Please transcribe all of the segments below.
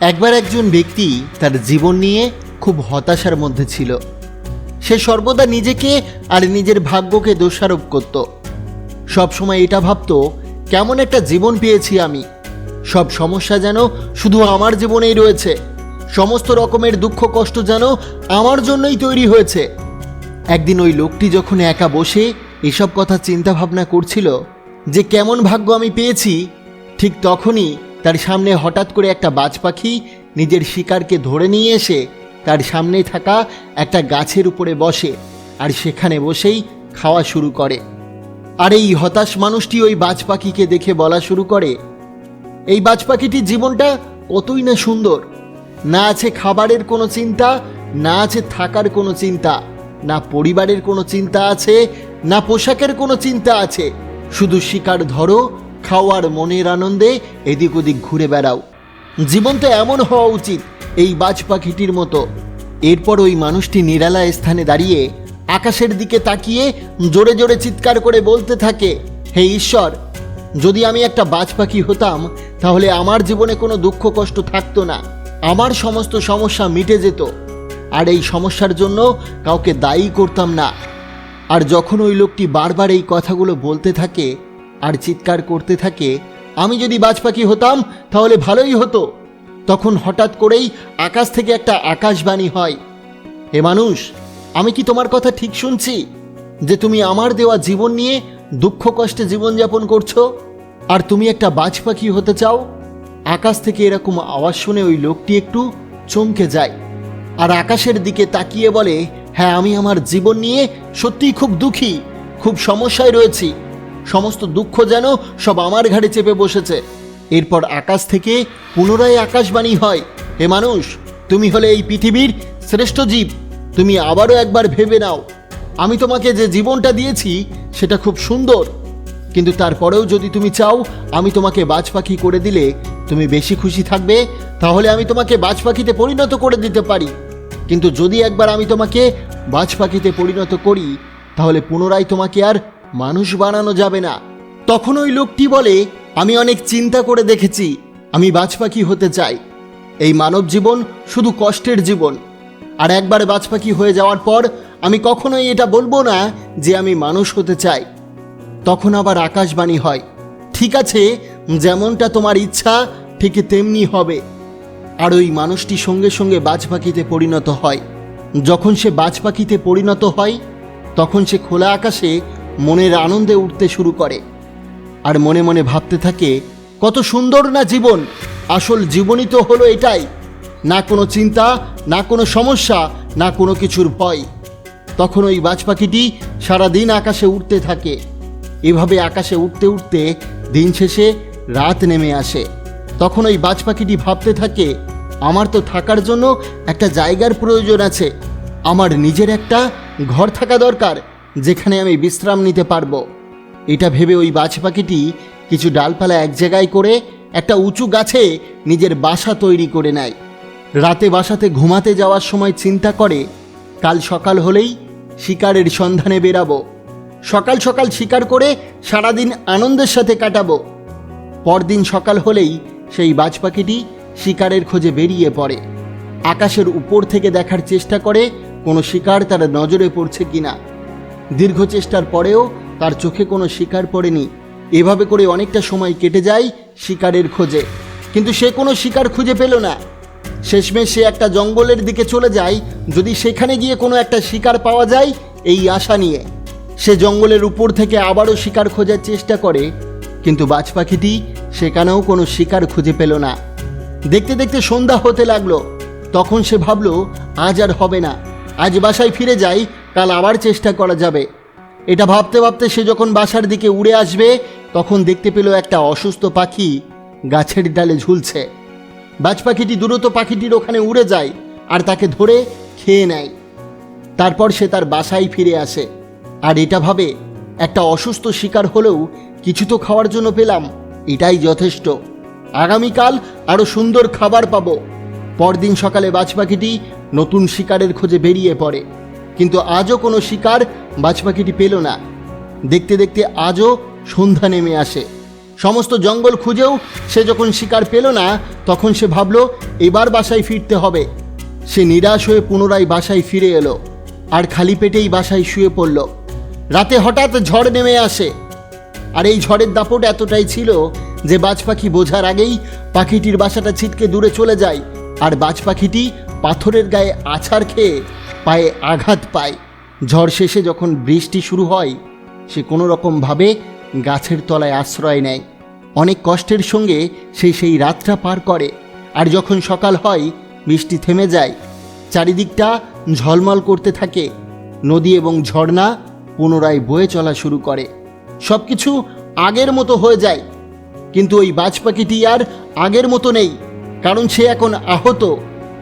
একবার একজন ব্যক্তি তার জীবন নিয়ে খুব হতাশার মধ্যে ছিল। সে সর্বদা নিজেকে আর নিজের ভাগ্যকে দোষারোপ করত। সবসময় এটা ভাবতো, কেমন একটা জীবন পেয়েছি আমি। সব সমস্যা যেন শুধু আমার জীবনেই রয়েছে। সমস্ত রকমের দুঃখ কষ্ট যেন আমার জন্যই তৈরি হয়েছে। একদিন ওই লোকটি যখন একা বসে এসব কথা চিন্তা ভাবনা করছিল যে, কেমন ভাগ্য আমি পেয়েছি, ঠিক তখনই তার সামনে হঠাৎ করে একটা বাজ পাখি নিজের শিকারকে ধরে নিয়ে এসে তার সামনে থাকা একটা গাছের উপরে বসে আর সেখানে বসেই খাওয়া শুরু করে। আর এই হতাশ মানুষটি ওই বাজ পাখিকে দেখে বলা শুরু করে, এই বাজ পাখিটির জীবনটা কতই না সুন্দর। না আছে খাবারের কোনো চিন্তা, না আছে থাকার কোনো চিন্তা, না পরিবারের কোনো চিন্তা আছে, না পোশাকের কোনো চিন্তা আছে। শুধু শিকার ধরো খাওয়ার মনের আনন্দে এদিক ওদিক ঘুরে বেড়াও। জীবন তো এমন হওয়া উচিত এই বাজ পাখিটির মতো। এরপর ওই মানুষটি নিরালা স্থানে দাঁড়িয়ে আকাশের দিকে তাকিয়ে জোরে জোরে চিৎকার করে বলতে থাকে, হে ঈশ্বর, যদি আমি একটা বাজ পাখি হতাম, তাহলে আমার জীবনে কোনো দুঃখ কষ্ট থাকতো না। আমার সমস্ত সমস্যা মিটে যেত। আর এই সমস্যার জন্য কাউকে দায়ী করতাম না। আর যখন ওই লোকটি বারবার এই কথাগুলো বলতে থাকে আর চিৎকার করতে থাকে, আমি যদি বাজ পাখি হতাম, তাহলে ভালোই হতো। তখন হঠাৎ করেই আকাশ থেকে একটা আকাশবাণী হয়, হে মানুষ, আমি কি তোমার কথা ঠিক শুনছি, যে তুমি আমার দেওয়া জীবন নিয়ে দুঃখ কষ্টে জীবনযাপন করছ? আর তুমি একটা বাজ পাখি হতে চাও? আকাশ থেকে এরকম আওয়াজ শুনে ওই লোকটি একটু চমকে যায় আর আকাশের দিকে তাকিয়ে বলে হ্যাঁ আমি আমার জীবন নিয়ে সত্যিই খুব দুঃখী, খুব সমস্যায় রয়েছি। সমস্ত দুঃখ যেন সব আমার ঘাড়ে চেপে বসেছে। এরপর আকাশ থেকে পুনরায় আকাশবাণী হয়, হে মানুষ, তুমি হলে এই পৃথিবীর শ্রেষ্ঠ জীব, তুমি আবারও একবার ভেবে নাও। আমি তোমাকে যে জীবনটা দিয়েছি, সেটা খুব সুন্দর। কিন্তু তারপরেও যদি তুমি চাও, আমি তোমাকে বাজ পাখি করে দিলে তুমি বেশি খুশি থাকবে, তাহলে আমি তোমাকে বাজ পাখিতে পরিণত করে দিতে পারি। কিন্তু যদি একবার আমি তোমাকে বাজ পাখিতে পরিণত করি, তাহলে পুনরায় তোমাকে আর মানুষ বানানো যাবে না। তখন ওই লোকটি বলে, আমি অনেক চিন্তা করে দেখেছি। আমি বাজ পাখি হতে চাই। এই মানব জীবন শুধু কষ্টের জীবন। আর একবার বাজ পাখি হয়ে যাওয়ার পর আমি কখনোই এটা বলব না যে আমি মানুষ হতে চাই। তখন আবার আকাশবাণী হয়, ঠিক আছে, যেমনটা তোমার ইচ্ছা, ঠিক তেমনি হবে। আর ওই মানুষটি সঙ্গে সঙ্গে বাজ পাখিতে পরিণত হয়। যখন সে বাজ পাখিতে পরিণত হয়, তখন সে খোলা আকাশে মনের আনন্দে উঠতে শুরু করে। আর মনে মনে ভাবতে থাকে, কত সুন্দর না জীবন। আসল জীবনই তো হলো এটাই। না কোনো চিন্তা, না কোনো সমস্যা, না কোনো কিছুর ভয়। তখন ওই বাজ পাখিটি সারাদিন আকাশে উঠতে থাকে। এভাবে আকাশে উঠতে উঠতে দিন শেষে রাত নেমে আসে। তখন ওই বাজ পাখিটি ভাবতে থাকে, আমার তো থাকার জন্য একটা জায়গার প্রয়োজন আছে। আমার নিজের একটা ঘর থাকা দরকার। যেখানে আমি বিশ্রাম নিতে পারব। এটা ভেবে ওই বাজ পাখিটি কিছু ডালপালা এক জায়গায় করে একটা উঁচু গাছে নিজের বাসা তৈরি করে নেয়। রাতে বাসাতে ঘুমাতে যাওয়ার সময় চিন্তা করে, কাল সকাল হলেই শিকারের সন্ধানে বেরাবো। সকাল সকাল শিকার করে সারাদিন আনন্দের সাথে কাটাবো। পরদিন সকাল হলেই সেই বাজ পাখিটি শিকারের খোঁজে বেরিয়ে পড়ে। আকাশের উপর থেকে দেখার চেষ্টা করে কোনো শিকার তার নজরে পড়ছে কিনা। দীর্ঘ চেষ্টার পরেও তার চোখে কোনো শিকার পড়েনি। এভাবে করে অনেকটা সময় কেটে যায় শিকারের খোঁজে। কিন্তু সে কোনো শিকার খুঁজে পেল না। শেষমেশ সে একটা জঙ্গলের দিকে চলে যায়। যদি সেখানে গিয়ে কোনো একটা শিকার পাওয়া যায়, এই আশা নিয়ে। সে জঙ্গলের উপর থেকে আবারও শিকার খোঁজার চেষ্টা করে, কিন্তু বাজ পাখিটি সেখানেও কোনো শিকার খুঁজে পেল না। দেখতে দেখতে সন্ধ্যা হতে লাগল। তখন সে ভাবলো, আজ আর হবে না। আজ বাসায় ফিরে যাই কাল আবার চেষ্টা করা যাবে। এটা ভাবতে ভাবতে সে যখন বাসার দিকে উড়ে আসবে, তখন দেখতে পেল একটা অসুস্থ পাখি গাছের ডালে ঝুলছে। বাজ পাখিটি দ্রুত পাখিটির ওখানে উড়ে যায় আর তাকে ধরে খেয়ে নেয়। তারপর সে তার বাসায় ফিরে আসে। আর এটা ভাবে, একটা অসুস্থ শিকার হলেও কিছু তো খাওয়ার জন্য পেলাম, এটাই যথেষ্ট। আগামীকাল আরও সুন্দর খাবার পাবো। পরদিন সকালে বাজ পাখিটি নতুন শিকারের খোঁজে বেরিয়ে পড়ে। কিন্তু আজও কোনো শিকার বাজ পাখিটি পেল না। দেখতে দেখতে আজও সন্ধ্যা নেমে আসে। সমস্ত জঙ্গল খুঁজেও সে যখন শিকার পেল না, তখন সে ভাবল, এবার বাসায় ফিরতে হবে। সে নিরাশ হয়ে পুনরায় বাসায় ফিরে এলো আর খালি পেটেই বাসায় শুয়ে পড়ল। রাতে হঠাৎ ঝড় নেমে আসে আর এই ঝড়ের দাপট এতটাই ছিল যে বাজ পাখি বোঝার আগেই পাখিটির বাসাটা ছিটকে দূরে চলে যায় আর বাজ পাখিটি পাথরের গায়ে আছাড় খেয়ে পায়ে আঘাত পায়। ঝড় শেষে যখন বৃষ্টি শুরু হয়, সে কোনো রকমভাবে গাছের তলায় আশ্রয় নেয়। অনেক কষ্টের সঙ্গে সে সেই রাতটা পার করে। আর যখন সকাল হয়, বৃষ্টি থেমে যায়, চারিদিকটা ঝলমল করতে থাকে। নদী এবং ঝর্ণা পুনরায় বয়ে চলা শুরু করে। সব কিছু আগের মতো হয়ে যায়। কিন্তু ওই বাজ পাখিটি আর আগের মতো নেই, কারণ সে এখন আহত।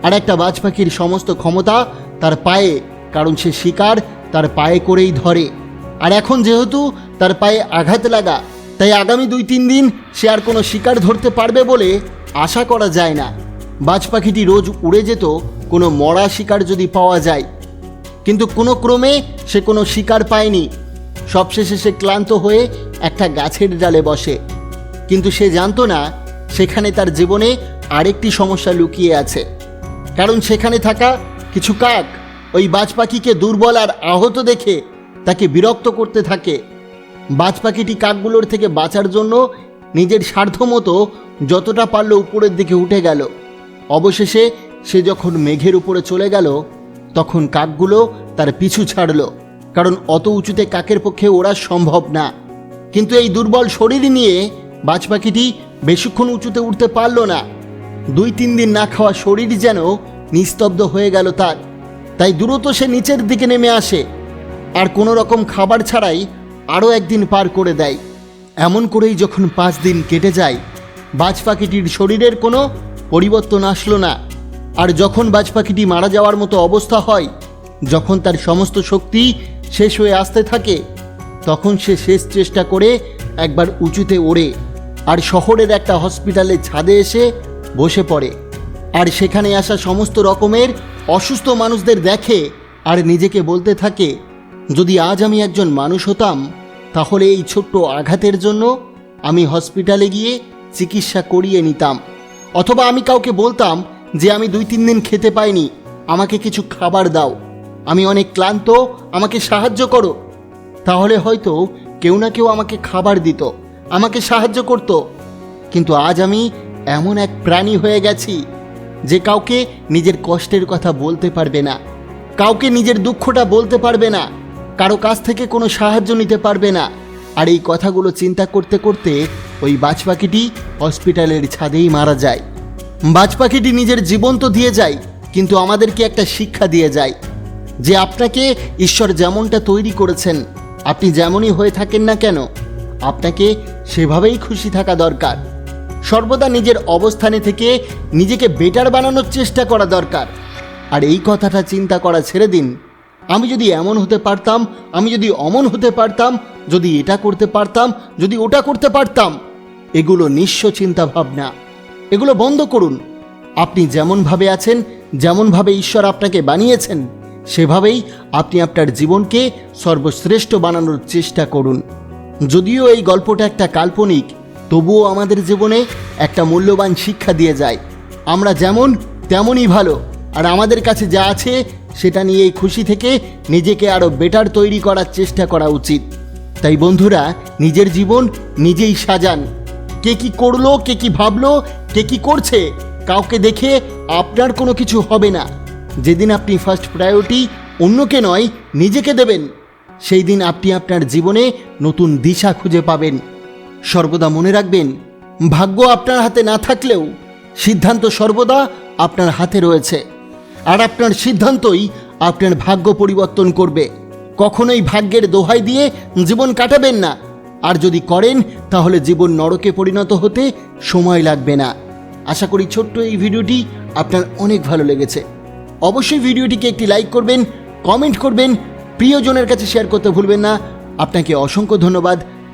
আর একটা বাজ পাখির সমস্ত ক্ষমতা তার পায়ে, কারণ সে শিকার, তার পায়ে করেই ধরে। আর এখন যেহেতু তার পায়ে আঘাত লাগা, তাই আগামী দুই তিন দিন সে আর কোনো শিকার ধরতে পারবে বলে আশা করা যায় না। বাজ পাখিটি রোজ উড়ে যেত, কোনো মরা শিকার যদি পাওয়া যায়। কিন্তু কোনো ক্রমে সে কোনো শিকার পায়নি। সবশেষে সে ক্লান্ত হয়ে একটা গাছের ডালে বসে। কিন্তু সে জানতো না, সেখানে তার জীবনে আরেকটি সমস্যা লুকিয়ে আছে। কারণ সেখানে থাকা কিছু কাক ওই বাজ পাখিকে দুর্বল আর আহত দেখে তাকে বিরক্ত করতে থাকে। বাজ পাখিটি কাকগুলোর থেকে বাঁচার জন্য নিজের স্বার্থ মতো যতটা পারল উপরের দিকে উঠে গেল। অবশেষে সে যখন মেঘের উপরে চলে গেল, তখন কাকগুলো তার পিছু ছাড়ল, কারণ অত উঁচুতে কাকের পক্ষে ওড়া সম্ভব না। কিন্তু এই দুর্বল শরীর নিয়ে বাজ পাখিটি বেশিক্ষণ উঁচুতে উঠতে পারল না। দুই তিন দিন না খাওয়া শরীর যেন নিস্তব্ধ হয়ে গেল তার। তাই দ্রুত সে নিচের দিকে নেমে আসে আর কোনো রকম খাবার ছাড়াই আরও একদিন পার করে দেয়। এমন করেই যখন পাঁচ দিন কেটে যায়, বাজ পাখিটির শরীরের কোনো পরিবর্তন আসলো না। আর যখন বাজ পাখিটি মারা যাওয়ার মতো অবস্থা হয়, যখন তার সমস্ত শক্তি শেষ হয়ে আসতে থাকে, তখন সে শেষ চেষ্টা করে একবার উঁচুতে ওড়ে আর শহরের একটা হসপিটালের ছাদে এসে বসে পড়ে। আর সেখানে আসা সমস্ত রকমের অসুস্থ মানুষদের দেখে আর নিজেকে বলতে থাকে, যদি আজ আমি একজন মানুষ হতাম, তাহলে এই ছোট্ট আঘাতের জন্য আমি হসপিটালে গিয়ে চিকিৎসা করিয়ে নিতাম। অথবা আমি কাউকে বলতাম যে আমি দুই তিন দিন খেতে পাইনি, আমাকে কিছু খাবার দাও। আমি অনেক ক্লান্ত, আমাকে সাহায্য করো। তাহলে হয়তো কেউ না কেউ আমাকে খাবার দিত, আমাকে সাহায্য করত। কিন্তু আজ আমি এমন এক প্রাণী হয়ে গেছি যে কাউকে নিজের কষ্টের কথা বলতে পারবে না, কাউকে নিজের দুঃখটা বলতে পারবে না, কারও কাছ থেকে কোনো সাহায্য নিতে পারবে না। আর এই কথাগুলো চিন্তা করতে করতে ওই বাজ পাখিটি হসপিটালের ছাদেই মারা যায়। বাজ পাখিটি নিজের জীবন তো দিয়ে যায়, কিন্তু আমাদেরকে একটা শিক্ষা দিয়ে যায় যে আপনাকে ঈশ্বর যেমনটা তৈরি করেছেন, আপনি যেমনই হয়ে থাকেন না কেন, আপনাকে সেভাবেই খুশি থাকা দরকার। সর্বদা নিজের অবস্থানে থেকে নিজেকে বেটার বানানোর চেষ্টা করা দরকার। আর এই কথাটা চিন্তা করা ছেড়ে দিন। আমি যদি এমন হতে পারতাম, আমি যদি অমন হতে পারতাম, যদি এটা করতে পারতাম, যদি ওটা করতে পারতাম, এগুলো নিঃস্ব চিন্তা ভাবনা এগুলো বন্ধ করুন। আপনি যেমনভাবে আছেন, যেমনভাবে ঈশ্বর আপনাকে বানিয়েছেন, সেভাবেই আপনি আপনার জীবনকে সর্বশ্রেষ্ঠ বানানোর চেষ্টা করুন। যদিও এই গল্পটা একটা কাল্পনিক তবুও আমাদের জীবনে একটা মূল্যবান শিক্ষা দিয়ে যায়। আমরা যেমন, তেমনই ভালো। আর আমাদের কাছে যা আছে, সেটা নিয়েই খুশি থেকে নিজেকে আরও বেটার তৈরি করার চেষ্টা করা উচিত। তাই বন্ধুরা, নিজের জীবন নিজেই সাজান। কে কি করল, কে কি ভাবলো, কে কি করছে, কাউকে দেখে আপনার কোনো কিছু হবে না। যেদিন আপনি ফার্স্ট প্রায়োরিটি অন্যকে নয়, নিজেকে দেবেন। সেই দিন আপনি আপনার জীবনে নতুন দিশা খুঁজে পাবেন। সর্বদা মনে রাখবেন, ভাগ্য আপনার হাতে না থাকলেও সিদ্ধান্ত সর্বদা আপনার হাতে রয়েছে। আর আপনার সিদ্ধান্তই আপনার ভাগ্য পরিবর্তন করবে। কখনোই ভাগ্যের দোহাই দিয়ে জীবন কাটাবেন না। আর যদি করেন, তাহলে জীবন নরকে পরিণত হতে সময় লাগবে না। আশা করি ছোট্ট এই ভিডিওটি আপনার অনেক ভালো লেগেছে। অবশ্যই ভিডিওটিকে একটি লাইক করবেন, কমেন্ট করবেন, প্রিয়জনের কাছে শেয়ার করতে ভুলবেন না। আপনাকে অসংখ্য ধন্যবাদ।